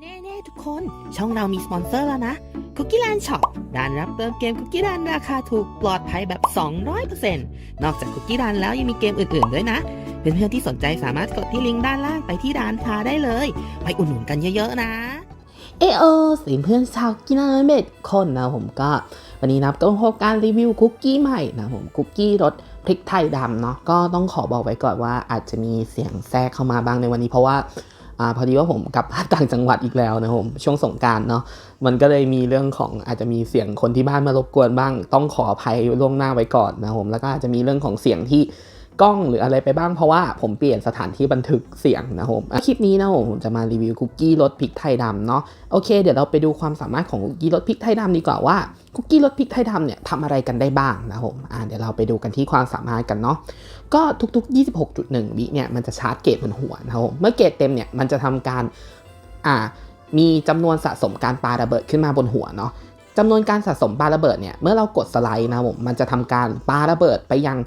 เน่ๆทุกคน ช่องเรามีสปอนเซอร์แล้วนะ Cookie Land Shop ร้านรับเติมเกม Cookie Land ราคาถูกปลอดภัยแบบ 200%นอกจาก Cookie Land แล้วยังมีเกมอื่นๆด้วยนะ เพื่อนๆที่สนใจสามารถกดที่ลิงก์ด้านล่างไปที่ร้านค้าได้เลย ไปอุดหนุนกันเยอะๆนะเอโอสิเพื่อนชาวกินอาเม็ดคนนะผมก็ วันนี้นะก็พบการรีวิวคุกกี้ใหม่นะผมคุกกี้รสพริกไทยดำเนาะก็ต้องขอบอกไว้ก่อนว่าอาจจะมีเสียงแทรกเข้ามาบ้างในวันนี้เพราะว่า อพอดีว่าผมกลับบ้านต่างจังหวัดอีกแล้วนะผมช่วงสงการเนาะมันก็เลยมีเรื่องของอาจจะมีเสียงคนที่บ้านมารบกวนบ้าง ต้องขออภัยล่วงหน้าไว้ก่อนนะผมแล้วก็อาจจะมีเรื่องของเสียงที่กล้องหรืออะไรไปบ้างเพราะว่าผมเปลี่ยนสถานที่บันทึกเสียงนะผมะคลิปนี้นะผมจะมารีวิวคุกกี้รสพริกไทยดำเนาะโอเค เดี๋ยวเราไปดูความสามารถของคุกกี้รสพริกไทยดำดีกว่าว่าคุกกี้รสพริกไทยดำเนี่ยทำอะไรกันได้บ้างนะผมอะเดี๋ยวเราไปดูกันที่ความสามารถกันเนาะ ก็ทุกๆ 26.1 วิเนี่ยมันจะชาร์จเกตบนหัวนะผมเมื่อเกตเต็มเนี่ยมันจะทำการอ่ามีจำนวนสะสมการปาระเบิดขึ้นมาบนหัวเนาะจำนวนการสะสมปาระเบิดเนี่ยเมื่อเรากดสไลด์นะผมมันจะทำการปาระเบิดไปยัง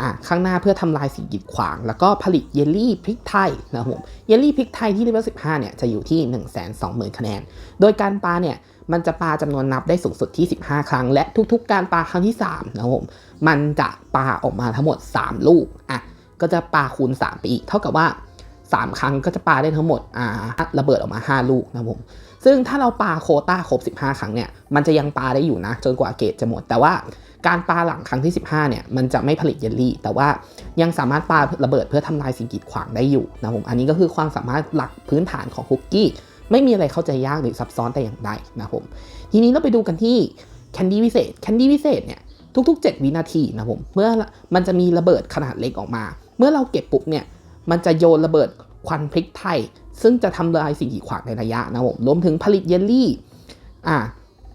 อะข้างหน้าเพื่อทำลายสิ่งกีดขวาง แล้วก็ผลิตเยลลี่พริกไทยนะครับผมเยลลี่พริกไทยที่เลเวล15เนี่ยจะอยู่ที่ 1 2 0 0 0 0 คะแนน โดยการปาเนี่ย มันจะปาจำนวนนับได้สูงสุดที่ 15 ครั้ง และทุกๆ การปาครั้งที่3นะครับผมมันจะปาออกมาทั้งหมด 3 ลูกอะก็จะปาคูณ 3 ไปอีก เท่ากับว่า 3 ครั้งก็จะปาได้ทั้งหมดอ่าระเบิดออกมา 5 ลูกนะครับผมซึ่งถ้าเราปาโคต้าครบ 15 ครั้งเนี่ยมันจะยังปาได้อยู่นะ จนกว่าเกรดจะหมด แต่ว่าการปาหลังครั้งที่ 15เนี่ยมันจะไม่ผลิตเยลลี่ แต่ว่ายังสามารถปาระเบิดเพื่อทำลายสิ่งกีดขวางได้อยู่นะผมอันนี้ก็คือความสามารถหลักพื้นฐานของคุกกี้ ไม่มีอะไรเข้าใจยากหรือซับซ้อนแต่อย่างใดนะผมทีนี้เราไปดูกันที่แคนดี้วิเศษแคนดี้วิเศษเนี่ยทุก ๆ 7 วินาทีนะผมเมื่อมันจะมีระเบิดขนาดเล็กออกมา เมื่อเราเก็บปุ๊บเนี่ยมันจะโยนระเบิดควันพริกไทย ซึ่งจะทำลายสิ่งกีดขวางในระยะนะผมรวมถึงผลิตเยลลี่อ่า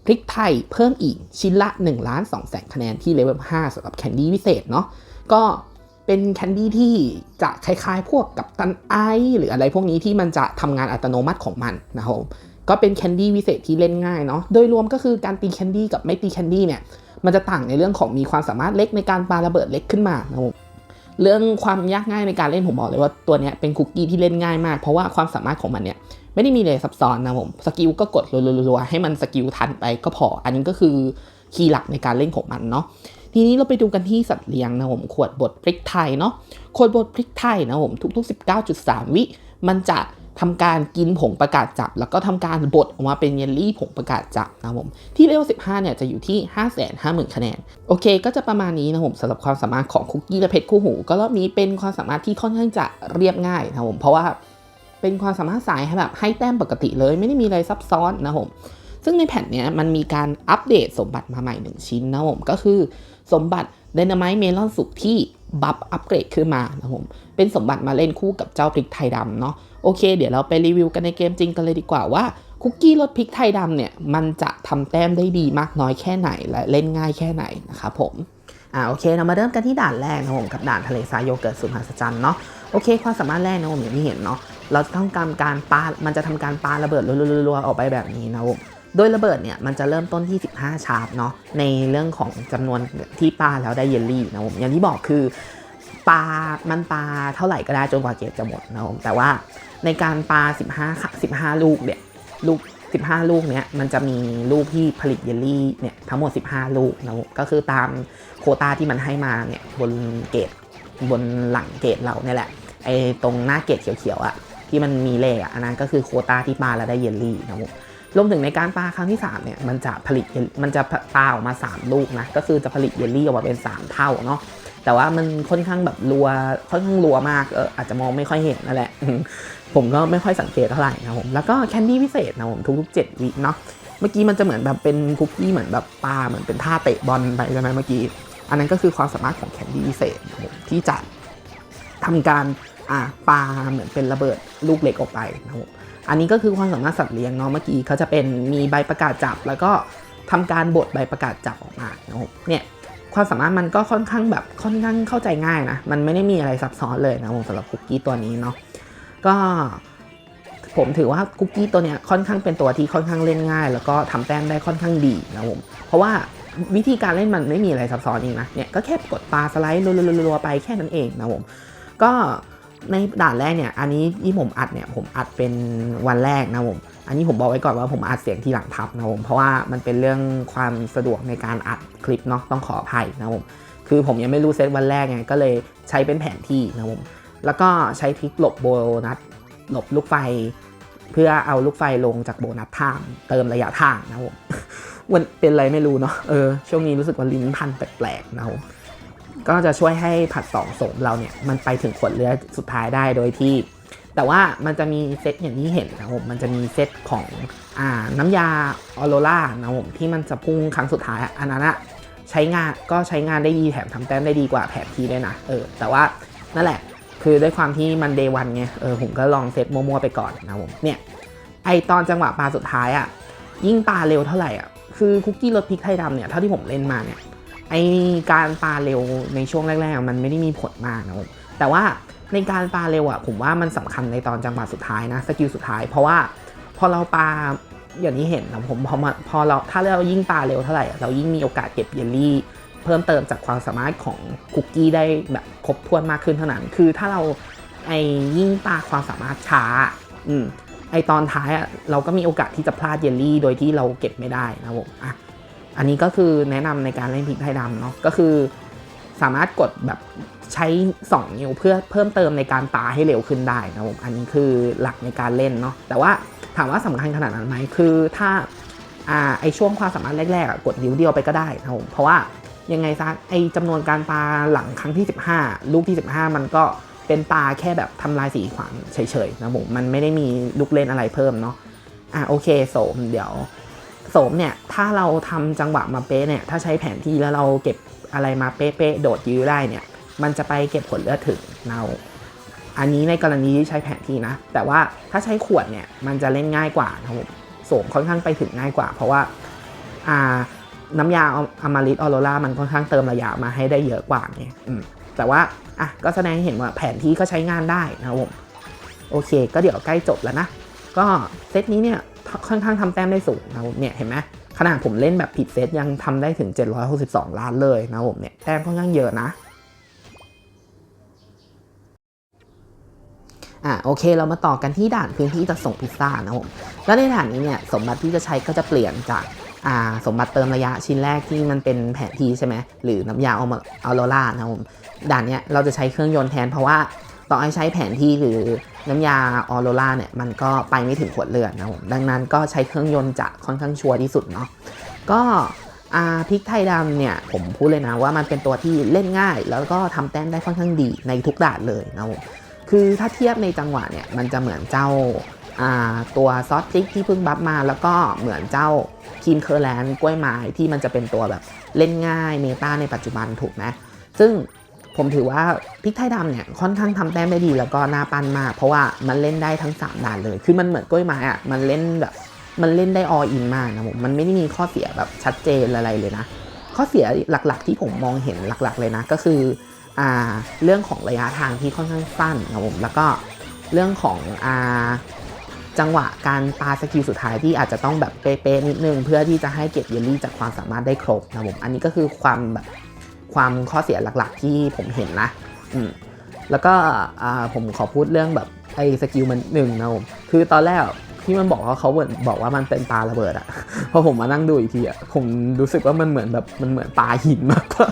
พริกไทยเพิ่มอีกชิ้นละ1ล้าน2แสนคะแนนที่เลเวล5สำหรับแคนดี้วิเศษเนาะก็ เป็นแคนดี้ที่จะคล้ายๆ พวกกับตันไอหรืออะไรพวกนี้ที่มันจะทำงานอัตโนมัติของมันนะครับก็เป็นแคนดี้วิเศษที่เล่นง่ายเนาะโดยรวมก็คือการตีแคนดี้กับไม่ตีแคนดี้เนี่ยมันจะต่างในเรื่องของมีความสามารถเล็กในการปาระเบิดเล็กขึ้นมานะครับเรื่องความยากง่ายในการเล่นผมบอกเลยว่าตัวนี้เป็นคุกกี้ที่เล่นง่ายมาก เพราะว่าความสามารถของมันเนี่ยไม่ได้มีอะไรซับซ้อนนะผมสกิลก็กดรัวๆๆให้มันสกิลทันไปก็พอ อันนี้ก็คือคีย์หลักในการเล่นของมันเนาะ ทีนี้เราไปดูกันที่สัตว์เลี้ยงนะผมขวดบดพริกไทยเนาะขวดบดพริกไทยนะผมทุก ๆ 19.3 วิ มันจะทำการกินผงประกาศจับ แล้วก็ทำการบดออกมาเป็นเยลลี่ผงประกาศจับนะผมที่เลเวล15 เนี่ยจะอยู่ที่ 550,000 คะแนน โอเค ก็จะประมาณนี้นะผมสำหรับความสามารถของคุกกี้และเพชรคู่หู ก็รอบนี้เป็นความสามารถที่ค่อนข้างจะเรียบง่ายนะผมเพราะว่าเป็นความสามารถสายแบบให้แต้มปกติเลยไม่ได้มีอะไรซับซ้อนนะผม ซึ่งในแผ่นนี้มันมีการอัปเดตสมบัติมาใหม่ 1 ชิ้นนะผมก็คือสมบัติ Dynamite Melon สุกที่บัฟอัปเกรดขึ้นมานะผมเป็นสมบัติมาเล่นคู่กับเจ้าพริกไทยดำเนาะโอเค เดี๋ยวเราไปรีวิวกันในเกมจริงกันเลยดีกว่าว่าคุกกี้รสพริกไทยดำเนี่ยมันจะทำแต้มได้ดีมากน้อยแค่ไหนและเล่นง่ายแค่ไหนนะครับผมอ่าโอเคเรามาเริ่มกันที่ด่านแรกนะผมกับด่านทะเลทรายโยเกิร์ตสุดมหัศจรรย์เนาะโอเคความสามารถแรกนะผมอย่างที่เห็นเนาะเราจะต้องการการปา มันจะทำการปาระเบิดรัวๆออกไปแบบนี้นะผม โดยระเบิดเนี่ยมันจะเริ่มต้นที่ 15 ชาร์ปเนาะในเรื่องของจำนวนที่ปลาแล้วได้เยลลี่นะผมอย่างที่บอกคือปลามันปลาเท่าไหร่ก็ได้จนกว่าเกรดจะหมดนะผมแต่ว่าในการปลา 15ค่ะ15 ลูกเนี่ยลูก15 ลูกเนี้ยมันจะมีลูกที่ผลิตเยลลี่เนี่ยทั้งหมด 15 ลูกนะผมก็คือตามโคตาที่มันให้มาเนี่ยบนเกตบนหลังเกตเราเนี่ยแหละไอ้ตรงหน้าเกตเขียวๆอะ่ะที่มันมีเลขอะ่ะอันนั้นก็คือโคตาที่ปลาแล้วได้เยลลี่นะผม รวมถึงในการปาครั้งที่3เนี่ยมันจะผลิตมันจะปาออกมา 3 ลูกนะก็คือจะผลิตเยลลี่ออกมาเป็น 3 เท่าเนาะแต่ว่ามันค่อนข้างแบบรัวค่อนข้างรัวมากเอออาจจะมองไม่ค่อยเห็นนั่นแหละ ผมก็ไม่ค่อยสังเกตเท่าไหร่นะผมแล้วก็แคนดี้พิเศษนะผมทุกๆ7วิเนาะเมื่อกี้มันจะเหมือนแบบเป็นคุกกี้เหมือนแบบปลาเหมือนเป็นท่าเตะบอลไปใช่ไหมเมื่อกี้ อันนั้นก็คือความสามารถของแคนดี้พิเศษนะผมที่จะทำการอ่าปาเหมือนเป็นระเบิดลูกเล็กออกไปนะผม อันนี้ก็คือความสามารถสัตว์เลี้ยงเนาะเมื่อกี้เขาจะเป็นมีใบประกาศจับ แล้วก็ทำการบดใบประกาศจับออกมานะเนี่ยความสามารถมันก็ค่อนข้างแบบค่อนข้างเข้าใจง่ายนะมันไม่ได้มีอะไรซับซ้อนเลยนะผมสำหรับคุกกี้ตัวนี้เนาะก็ผมถือว่าคุกกี้ตัวเนี้ยค่อนข้างเป็นตัวที่ค่อนข้างเล่นง่าย แล้วก็ทำแต้มได้ค่อนข้างดีนะผมเพราะว่าวิธีการเล่นมันไม่มีอะไรซับซ้อนเองนะเนี่ยก็แค่กดปลาสไลด์รัวๆไปแค่นั้นเองนะผมก็ ในด่านแรกเนี่ย อันนี้ที่ผมอัดเนี่ย ผมอัดเป็นวันแรกนะผม อันนี้ผมบอกไว้ก่อนว่าผมอัดเสียงทีหลังทับนะผม เพราะว่ามันเป็นเรื่องความสะดวกในการอัดคลิปเนาะ ต้องขออภัยนะผม คือผมยังไม่รู้เซตวันแรกไง ก็เลยใช้เป็นแผนที่นะผม แล้วก็ใช้ทริกหลบโบนัส หลบลูกไฟ เพื่อเอาลูกไฟลงจากโบนัสทางเติมระยะทางนะผมวันเป็นอะไรไม่รู้เนาะ เออ ช่วงนี้รู้สึกว่าลิ้นพันแปลกๆนะผม ก็จะช่วยให้ผัดสองสมเราเนี่ยมันไปถึงขวดเลือดสุดท้ายได้โดยที่ แต่ว่ามันจะมีเซตอย่างที่เห็นนะผมมันจะมีเซตของอ่าน้ำยาออโรล่านะผมที่มันจะพุ่งครั้งสุดท้ายอันนั้นอะใช้งานก็ใช้งานได้ดีแถมทำแต้มได้ดีกว่าแผนทีด้วยนะเออแต่ว่านั่นแหละคือด้วยความที่มันเดย์วันไงเออผมก็ลองเซตมั่วๆไปก่อนนะผมเนี่ยไอตอนจังหวะปลาสุดท้ายอะยิ่งปลาเร็วเท่าไหร่อะคือคุกกี้รสพริกไทยดำเนี่ยเท่าที่ผมเล่นมาเนี่ย อการปลาเร็วในช่วงแรกๆ มันไม่ได้มีผลมากนะผมแต่ว่าในการปาเร็วอะผมว่ามันสำคัญในตอนจังหวะสุดท้ายนะสกิลสุดท้าย เพราะว่าพอเราปาอย่างนี้เห็นนะผมพอมาพอเราถ้าเรายิ่งปาเร็วเท่าไหร่เรายิ่งมีโอกาสเก็บเยลลี่ เพิ่มเติมจากความสามารถของคุกกี้ได้แบบครบถ้วนมากขึ้นเท่านั้น คือถ้าเราไอ้ยิ่งปาความสามารถช้าอืมไอตอนท้ายอะเราก็มีโอกาสที่จะพลาดเยลลี่ โดยที่เราเก็บไม่ได้นะผมอะ อันนี้ก็คือแนะนำในการเล่นพริกไทยดำเนาะก็คือ สามารถกดแบบใช้ 2 นิ้วเพื่อเพิ่มเติมในการปาให้เร็วขึ้นได้นะผมอันนี้คือหลักในการเล่นเนาะแต่ว่าถามว่าสำคัญขนาดนั้นไหมคือถ้าอ่าไอช่วงความสามารถแรกๆกดนิ้วเดียวไปก็ได้นะผมเพราะว่ายังไงซะไอจำนวนการปาหลังครั้งที่ 15 ลูกที่ 15 มันก็เป็นปาแค่แบบทำลายสีขวางเฉยๆนะผมมันไม่ได้มีลูกเล่นอะไรเพิ่มเนาะอะโอเคโสมเดี๋ยว สมเนี่ย ถ้าเราทำจังหวะมาเป๊ะเนี่ย ถ้าใช้แผนที่แล้วเราเก็บอะไรมาเป๊ะๆโดดยื้อได้เนี่ย มันจะไปเก็บผลเลือดถึงเนาอันนี้ในกรณีที่ใช้แผนที่นะ แต่ว่าถ้าใช้ขวดเนี่ย มันจะเล่นง่ายกว่านะครับผมโสมค่อนข้างไปถึงง่ายกว่า เพราะว่าอ่าน้ำยาอมาริสออโรล่ามันค่อนข้างเติมระยะมาให้ได้เยอะกว่าไงอืมแต่ว่าอะก็แสดงให้เห็นว่าแผนที่ก็ใช้งานได้นะครับผม โอเค ก็เดี๋ยวใกล้จบแล้วนะ ก็เซตนี้เนี่ย ค่อนข้างทำแต้มได้สูงนะผมเนี่ยเห็นไหมขนาดผมเล่นแบบผิดเซตยังทำได้ถึง 762 ล้านเลยนะผมเนี่ยแต้มค่อนข้างเยอะนะอะโอเคเรามาต่อกันที่ด่านพื้นที่จะส่งพิซซ่านะผมแล้วในด่านนี้เนี่ยสมบัติที่จะใช้ก็จะเปลี่ยนจากอ่าสมบัติเติมระยะชิ้นแรกที่มันเป็นแผนที่ใช่ไหมหรือน้ำยาเอามาเอาโรล่านะผมด่านเนี้ยเราจะใช้เครื่องยนต์แทนเพราะว่า ต่อให้ใช้แผนที่หรือน้ำยาออโรล่าเนี่ยมันก็ไปไม่ถึงขวดเลือดนะผมดังนั้นก็ใช้เครื่องยนต์จะค่อนข้างชัวร์ที่สุดเนาะก็พริกไทยดำเนี่ยผมพูดเลยนะว่ามันเป็นตัวที่เล่นง่าย แล้วก็ทำแต้มได้ค่อนข้างดีในทุกด่านเลยนะคือถ้าเทียบในจังหวะเนี่ยมันจะเหมือนเจ้าาตัวซอสติ๊กที่เพิ่งบัฟมา แล้วก็เหมือนเจ้าคีนเคอร์แลนด์กล้วยไม้ที่มันจะเป็นตัวแบบเล่นง่ายเมตาในปัจจุบันถูกไหมซึ่ง ผมถือว่าพริกไทยดำเนี่ยค่อนข้างทำแต้มได้ดีแล้วก็น่าปั้นมาก เพราะว่ามันเล่นได้ทั้ง 3ด่านเลย คือมันเหมือนกล้วยไม้อะมันเล่นแบบมันเล่นได้ออินมากนะผมมันไม่ได้มีข้อเสียแบบชัดเจนอะไรเลยนะ ข้อเสียหลักๆที่ผมมองเห็นหลักๆเลยนะ ก็คืออ่าเรื่องของระยะทางที่ค่อนข้างสั้นนะผมแล้วก็เรื่องของอ่าจังหวะการปาสกิลสุดท้ายที่อาจจะต้องแบบเป๊ะๆนิดนึง เพื่อที่จะให้เก็บเยลลี่จากความสามารถได้ครบนะผมอันนี้ก็คือความแบบ ความข้อเสียหลักๆ ที่ผมเห็นนะอืมแล้วก็ผมขอพูดเรื่องแบบไอ้สกิลมันหนึ่งนะผมคือตอนแรกที่มันบอกว่าเขาเหมือนบอกว่ามันเป็นปลาระเบิดอะพอผมมานั่งดูอีกทีอะผมรู้สึกว่ามันเหมือนแบบมันเหมือนปลาหินมากกว่า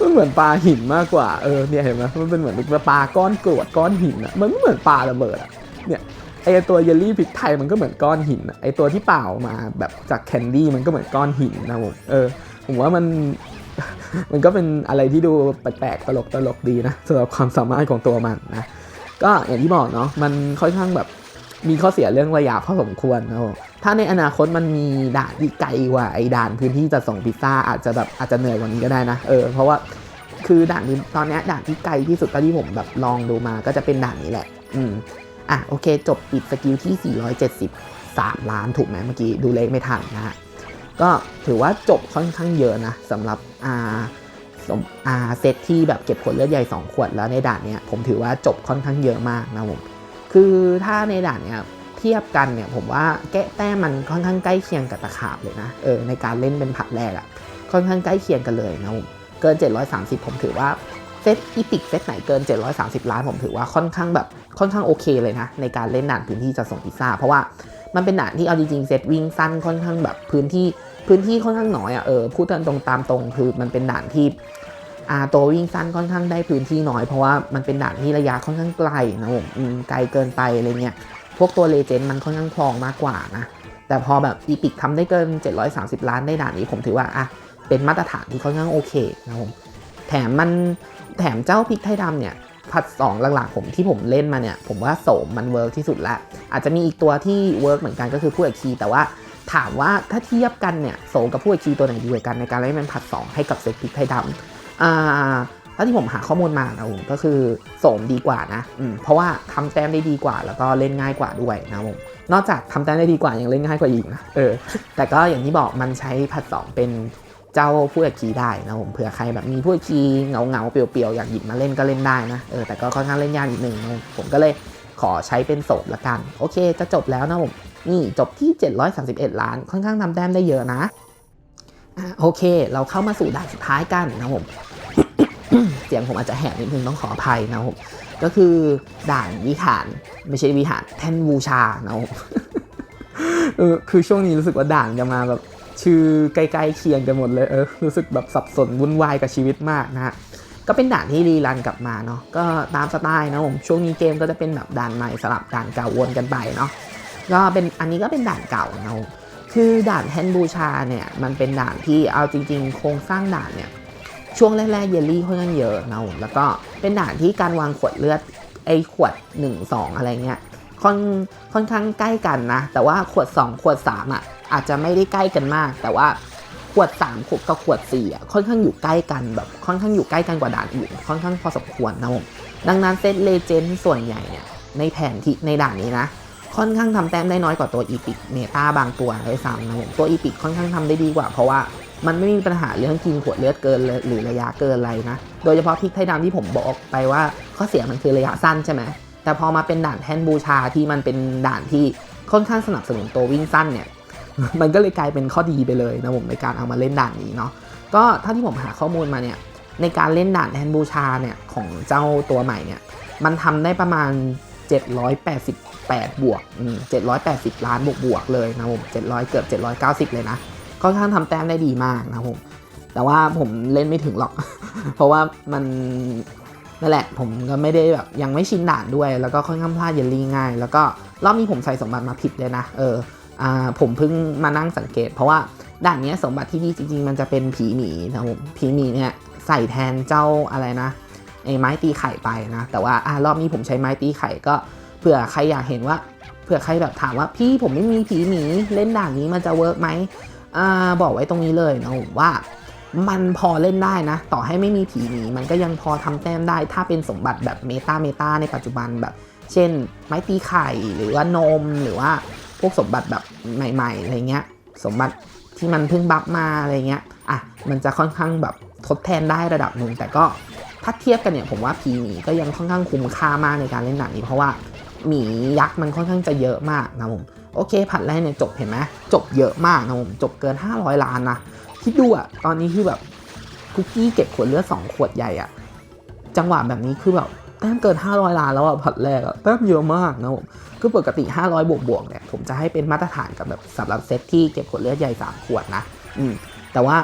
มันเหมือนปลาหินมากกว่าเออเนี่ยเห็นไหมมันเป็นเหมือนปลาก้อนกรวดก้อนหินอะมันไม่เหมือนปลาระเบิดอะเนี่ยไอตัวเยลลี่พริกไทยมันก็เหมือนก้อนหินอะไอตัวที่เปล่ามาแบบจากแคนดี้มันก็เหมือนก้อนหินนะผมเออผมว่ามัน มันก็เป็นอะไรที่ดูแปลกๆตลกตลกๆดีนะสำหรับความสามารถของตัวมันนะก็อย่างที่บอกเนาะมันค่อนข้างแบบมีข้อเสียเรื่องระยะพอสมควรนะถ้าในอนาคตมันมีด่านที่ไกลกว่าไอ้ด่านพื้นที่จะส่งพิซซ่าอาจจะแบบอาจจะเหนื่อยกว่านี้ก็ได้นะเออเพราะว่าคือด่านนี้ตอนนี้ด่านที่ไกลที่สุดเท่าที่ผมแบบลองดูมาก็จะเป็นด่านนี้แหละ อืมอะโอเค จบปิดสกิลที่ 473 ล้านถูกไหมเมื่อกี้ดูเลขไม่ทันนะฮะ ก็ถือว่าจบค่อนข้างเยอะนะสำหรับอ่าสมอ่าเซตที่แบบเก็บผลเลือดใหญ่ 2 ขวดแล้วในด่านเนี้ยผมถือว่าจบค่อนข้างเยอะมากนะผมคือถ้าในด่านเนี้ยเทียบกันเนี่ยผมว่าแก้แต้มมันค่อนข้างใกล้เคียงกับตะขาบเลยนะเออในการเล่นเป็นผัดแรกอะค่อนข้างใกล้เคียงกันเลยนะผมเกิน 730 ผมถือว่าเซตอีพิกเซตไหนเกิน 730 ล้านผมถือว่าค่อนข้างแบบค่อนข้างโอเคเลยนะ ในการเล่นด่านพื้นที่จะส่งพิซซ่า เพราะว่ามันเป็นด่านที่เอาจริงๆเซตวิ่งสั้นค่อนข้างแบบพื้นที่ พื้นที่ค่อนข้างน้อยอะเออพูดตรงตามตรงคือมันเป็นด่านที่อาตัววิ่งสั้นค่อนข้างได้พื้นที่น้อย เพราะว่ามันเป็นด่านที่ระยะค่อนข้างไกลนะผมไกลเกินไปอะไรเงี้ยพวกตัวเลเจนด์มันค่อนข้างคลองมากกว่านะแต่พอแบบอีพิกทำได้เกิน 730 ล้านได้ด่านนี้ผมถือว่าอะเป็นมาตรฐานที่ค่อนข้างโอเคนะผมแถมมันแถมเจ้าพริกไทยดำเนี่ยผัดสองหลักๆผมที่ผมเล่นมาเนี่ย ผมว่าโสมมันเวิร์กที่สุดละอาจจะมีอีกตัวที่เวิร์กเหมือนกันก็คือผู้เอกคีแต่ว่า ถามว่าถ้าเทียบกันเนี่ยโสมกับผู้เอคีตัวไหนดีกว่ากันในการเล่นเป็นผัด2ให้กับเซตพิกไทยดำอ่าถ้าที่ผมหาข้อมูลมานะผมก็คือโสมดีกว่านะอืมเพราะว่าทำแต้มได้ดีกว่า แล้วก็เล่นง่ายกว่าด้วยนะผมนอกจากทำแต้มได้ดีกว่ายังเล่นง่ายกว่าอีกนะเออแต่ก็อย่างที่บอกมันใช้ผัด2เป็นเจ้าผู้เอคีได้นะผมเผื่อใครแบบมีผู้เอคีเงาเงาๆเปียวๆอยากหยิบมาเล่นก็เล่นได้นะเออแต่ก็ค่อนข้างเล่นยากนิดนึงนะผมก็เลยขอใช้เป็นโสดละกัน โอเคจะจบแล้วนะผม นี่จบที่ 731 ล้าน ค่อนข้างทำแต้มได้เยอะนะอะโอเค เราเข้ามาสู่ด่านสุดท้ายกันนะผมเสียงผมอาจจะแหบนิดนึงต้องขออภัยนะผมก็คือด่านวิหารไม่ใช่วิหารแท่นบูชานะผมเออคือช่วงนี้รู้สึกว่าด่านจะมาแบบชื่อใกล้ๆเคียงกันหมดเลยเออรู้สึกแบบสับสนวุ่นวายกับชีวิตมากนะฮะก็เป็นด่านที่รีรันกลับมาเนาะก็ตามสไตล์นะผมช่วงนี้เกมก็จะเป็นแบบด่านใหม่สลับด่านเก่าวนกันไปเนาะ ก็เป็นอันนี้ก็เป็นด่านเก่านะผมคือด่านแทนบูชาเนี่ยมันเป็นด่านที่เอาจริง ๆ โครงสร้างด่านเนี่ยช่วงแรกๆเยลลี่ค่อนข้างเยอะนะผมแล้วก็เป็นด่านที่การวางขวดเลือดไอ้ขวด 1 2 อะไรเงี้ยค่อนค่อนข้างใกล้กันนะ แต่ว่าขวด 2 ขวด 3 อะ อาจจะไม่ได้ใกล้กันมาก แต่ว่าขวด 3 ขวดกับขวด 4 อะ ค่อนข้างอยู่ใกล้กันแบบค่อนข้างอยู่ใกล้กันกว่าด่านอื่นค่อนข้างพอสมควรนะผมดังนั้นเซตเลเจนด์ส่วนใหญ่เนี่ยในแผนที่ในด่านนี้นะ ค่อนข้างทำแต้มได้น้อยกว่าตัวอีพิกเมตาบางตัวเลยซ้ำนะผมตัวอีพิกค่อนข้างทำได้ดีกว่า เพราะว่ามันไม่มีปัญหาเรื่องกินขวดเลือดเกินหรือระยะเกินอะไรนะ โดยเฉพาะพิกไทยดำที่ผมบอกไปว่าข้อเสียมันคือระยะสั้นใช่ไหมแต่พอมาเป็นด่านแทนบูชาที่มันเป็นด่านที่ค่อนข้างสนับสนุนตัววิ่งสั้นเนี่ยมันก็เลยกลายเป็นข้อดีไปเลยนะผมในการเอามาเล่นด่านนี้เนาะก็ถ้าที่ผมหาข้อมูลมาเนี่ยในการเล่นด่านแทนบูชาเนี่ยของเจ้าตัวใหม่เนี่ยมันทำได้ประมาณ 788บวกอืม780 ล้านบวกบวกเลยนะผม700 เกือบ 790 เลยนะค่อนข้างทำแต้มได้ดีมากนะผมแต่ว่าผมเล่นไม่ถึงหรอก เพราะว่ามันนั่นแหละผมก็ไม่ได้แบบยังไม่ชินด่านด้วย แล้วก็ค่อนข้างพลาดเยลลี่ง่าย แล้วก็รอบนี้ผมใส่สมบัติมาผิดเลยนะ เอออ่าผมเพิ่งมานั่งสังเกต เพราะว่าด่านนี้สมบัติที่ดีจริง ๆ มันจะเป็นผีหมีนะผมผีหมีเนี่ยใส่แทนเจ้าอะไรนะไอ้ไม้ตีไข่ไปนะ แต่ว่าอ่ารอบนี้ผมใช้ไม้ตีไข่ก็ ผื่อใครอยากเห็นว่าเผื่อใครแบบถามว่าพี่ผมไม่มีผีหมีเล่นด่านนี้มันจะเวิร์กไหมอ่าบอกไว้ตรงนี้เลยนะว่ามันพอเล่นได้นะ ต่อให้ไม่มีผีหมีมันก็ยังพอทำแต้มได้ ถ้าเป็นสมบัติแบบเมตาเมตาในปัจจุบันแบบ เช่น ไม้ตีไข่หรือว่านมหรือว่าพวกสมบัติแบบใหม่ๆอะไรเงี้ย สมบัติที่มันเพิ่งบัฟมาอะไรเงี้ยอะมันจะค่อนข้างแบบทดแทนได้ระดับหนึ่งแต่ก็ถ้าเทียบกันเนี่ยผมว่าผีหมีก็ยังค่อนข้างคุ้มค่ามากในการเล่นหนังนี้เพราะว่า หมียักษ์มันค่อนข้างจะเยอะมากนะผมโอเคผัดแรกเนี่ยจบเห็นไหมจบเยอะมากนะผมจบเกิน 500 ล้านนะคิดดูอะตอนนี้คือแบบคุกกี้เก็บขวดเลือด2ขวดใหญ่อะจังหวะแบบนี้คือแบบแต้มเกิน 500 ล้านแล้วอะผัดแรกอะแต้มเยอะมากนะผมคือปกติ 500 บวกบวกๆเนี่ยผมจะให้เป็นมาตรฐานกับแบบสำหรับเซตที่เก็บขวดเลือดใหญ่ 3 ขวดนะอืมแต่ว่า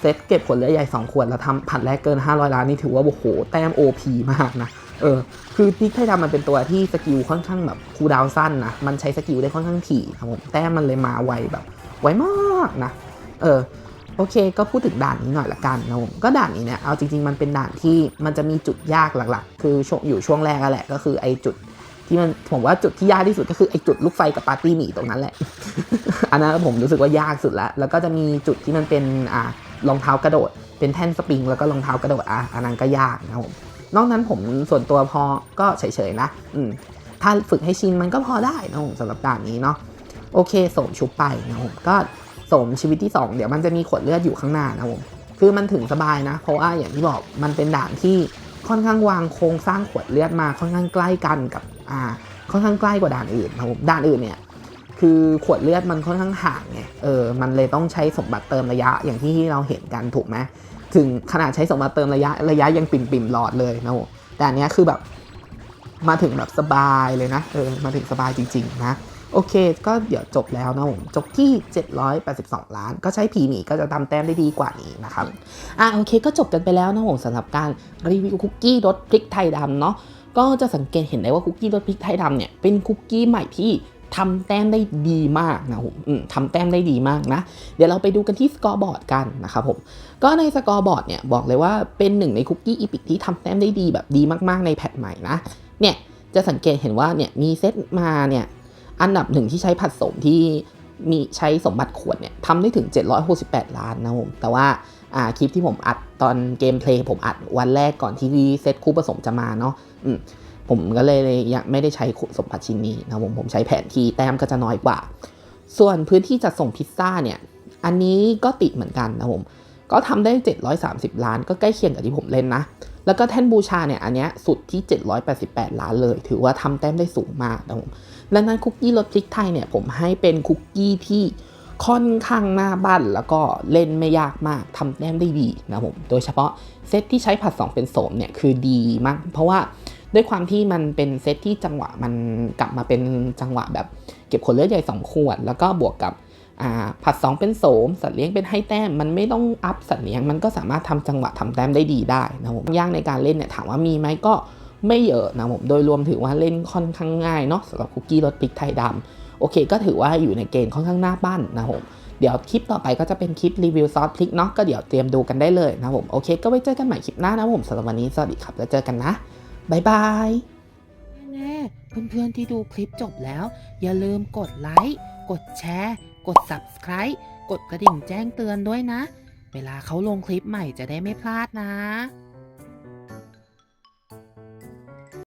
เซตเก็บขวดเลือดใหญ่ 2 ขวดแล้วทำผัดแรกเกิน 500 ล้านนี่ถือว่าโอ้โหแต้ม OP มากนะ เออคือพิกไทดำมันเป็นตัวที่สกิลค่อนข้างแบบคูดาวสั้นนะมันใช้สกิลได้ค่อนข้างถี่ครับผมแต้มมันเลยมาไวแบบ ไวมากนะเออโอเค ก็พูดถึงด่านนี้หน่อยละกันนะผมก็ด่านนี้เนี่ยเอาจริง ๆ มันเป็นด่านที่มันจะมีจุดยากหลักๆ คือช่วงอยู่ช่วงแรกอะแหละก็คือไอ้จุดที่มันผมว่าจุดที่ยากที่สุดก็คือไอ้จุดลูกไฟกับปาร์ตี้หมีตรงนั้นแหละ อันนั้นผมรู้สึกว่ายากสุดล้วแล้วก็จะมีจุดที่มันเป็นอ่ารองเท้ากระโดด เป็นแท่นสปริงแล้วก็รองเท้ากระโดดอะอันนั้นก็ยากนะครับผม นอกนั้นผมส่วนตัวพอก็เฉยๆนะ อืม ถ้าฝึกให้ชินมันก็พอได้นะผมสำหรับด่านนี้เนาะ โอเคสมชุบไปนะผมก็สมชีวิตที่ 2 เดี๋ยวมันจะมีขวดเลือดอยู่ข้างหน้านะผมคือมันถึงสบายนะ เพราะว่าอย่างที่บอกมันเป็นด่านที่ค่อนข้างวางโครงสร้างขวดเลือดมาค่อนข้างใกล้กันกับ อ่า ค่อนข้างใกล้กว่าด่านอื่นนะผมด่านอื่นเนี่ย คือขวดเลือดมันค่อนข้างห่างไงเออมันเลยต้องใช้สมบัติเติมระยะอย่างที่เราเห็นกันถูกไหมถึงขนาดใช้สมบัติเติมระยะระยะยังปิ่มปิ่มๆหลอดเลยนะผมแต่อันเนี้ยคือแบบมาถึงแบบสบายเลยนะเออมาถึงสบายจริงๆนะโอเค ก็เดี๋ยวจบแล้วนะผมจบที่782 ล้าน ก็ใช้ผีหนีก็จะทำแต้มได้ดีกว่านี้นะครับ อะโอเค ก็จบกันไปแล้วนะผมสำหรับการรีวิวคุกกี้รสพริกไทยดำเนาะ ก็จะสังเกตเห็นได้ว่าคุกกี้รสพริกไทยดำเนี่ย เป็นคุกกี้ใหม่ที่ ทำแต้มได้ดีมากนะผมอืมทำแต้มได้ดีมากนะ เดี๋ยวเราไปดูกันที่สกอร์บอร์ดกันนะครับผม ก็ในสกอร์บอร์ดเนี่ยบอกเลยว่าเป็นหนึ่งในคุกกี้อีพิกที่ทำแต้มได้ดีแบบดีมากๆในแพทใหม่นะ เนี่ยจะสังเกตเห็นว่าเนี่ยมีเซตมาเนี่ยอันดับหนึ่งที่ใช้ผัดสมที่มีใช้สมบัติขวดเนี่ยทำได้ถึง 768 ล้านนะผม แต่ว่าคลิปที่ผมอัดตอนเกมเพลย์ผมอัดวันแรกก่อนที่เซตคู่ผสมจะมาเนาะ ผมก็เลยยังไม่ได้ใช้สมบัติชิ้นนี้นะผมผมใช้แผนที่แต้มก็จะน้อยกว่า ส่วนพื้นที่จัดส่งพิซซ่าเนี่ย อันนี้ก็ติดเหมือนกันนะผมก็ทำได้ 730 ล้าน ก็ใกล้เคียงกับที่ผมเล่นนะ แล้วก็แท่นบูชาเนี่ยอันเนี้ยสุดที่ 788 ล้านเลย ถือว่าทำแต้มได้สูงมากนะผมและนั้นคุกกี้รสพริกไทยเนี่ยผมให้เป็นคุกกี้ที่ค่อนข้างหน้าบ้านแล้วก็เล่นไม่ยากมากทำแต้มได้ดีนะผม โดยเฉพาะเซตที่ใช้ผัด 2 เป็นโสมเนี่ยคือดีมาก เพราะว่า ด้วยความที่มันเป็นเซตที่จังหวะมันกลับมาเป็นจังหวะแบบเก็บขนเลือดใหญ่2ขวด แล้วก็บวกกับผัด2เป็นโสม สัตว์เลี้ยงเป็นให้แต้ม มันไม่ต้องอัพสัตว์เลี้ยงมันก็สามารถทำจังหวะทำแต้มได้ดีได้นะผมยากในการเล่นเนี่ยถามว่ามีไหมก็ไม่เยอะนะผมโดยรวมถือว่าเล่นค่อนข้างง่ายเนาะสำหรับคุกกี้รสพริกไทยดำโอเค ก็ถือว่าอยู่ในเกณฑ์ค่อนข้างหน้าบ้านนะผมเดี๋ยวคลิปต่อไปก็จะเป็นคลิปรีวิวซอสพริกเนาะก็เดี๋ยวเตรียมดูกันได้เลยนะผมโอเค ก็ไว้เจอกันใหม่คลิปหน้านะผมสำหรับวันนี้สวัสดีครับแล้วเจอกันนะ บ๊ายบายแน่เพื่อนๆที่ดูคลิปจบแล้ว อย่าลืมกดไลค์ กดแชร์ กด Subscribe กดกระดิ่งแจ้งเตือนด้วยนะ เวลาเขาลงคลิปใหม่จะได้ไม่พลาดนะ